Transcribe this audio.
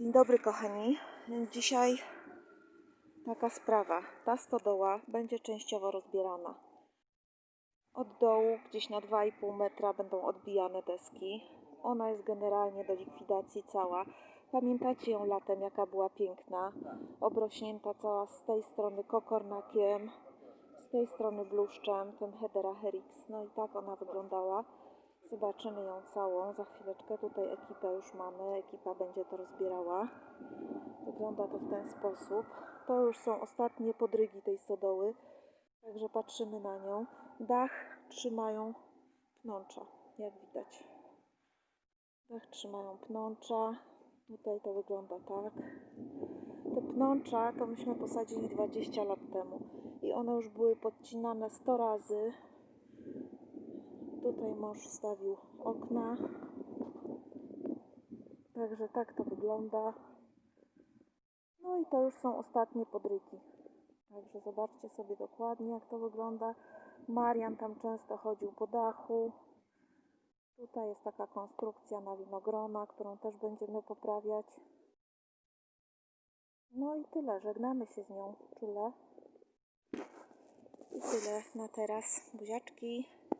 Dzień dobry kochani. Dzisiaj taka sprawa. Ta stodoła będzie częściowo rozbierana. Od dołu gdzieś na 2,5 metra będą odbijane deski. Ona jest generalnie do likwidacji cała. Pamiętacie ją latem, jaka była piękna, obrośnięta cała z tej strony kokornakiem, z tej strony bluszczem, ten Hedera Herix. No i tak ona wyglądała. Zobaczymy ją całą. Za chwileczkę tutaj ekipę już mamy. Ekipa będzie to rozbierała. Wygląda to w ten sposób. To już są ostatnie podrygi tej stodoły. Także patrzymy na nią. Dach trzymają pnącza, jak widać. Dach trzymają pnącza. Tutaj to wygląda tak. Te pnącza to myśmy posadzili 20 lat temu i one już były podcinane 100 razy. Tutaj mąż wstawił okna. Także tak to wygląda. No i to już są ostatnie podrygi. Także zobaczcie sobie dokładnie jak to wygląda. Marian tam często chodził po dachu. Tutaj jest taka konstrukcja na winogrona, którą też będziemy poprawiać. No i tyle. Żegnamy się z nią czule. I tyle na teraz. Buziaczki.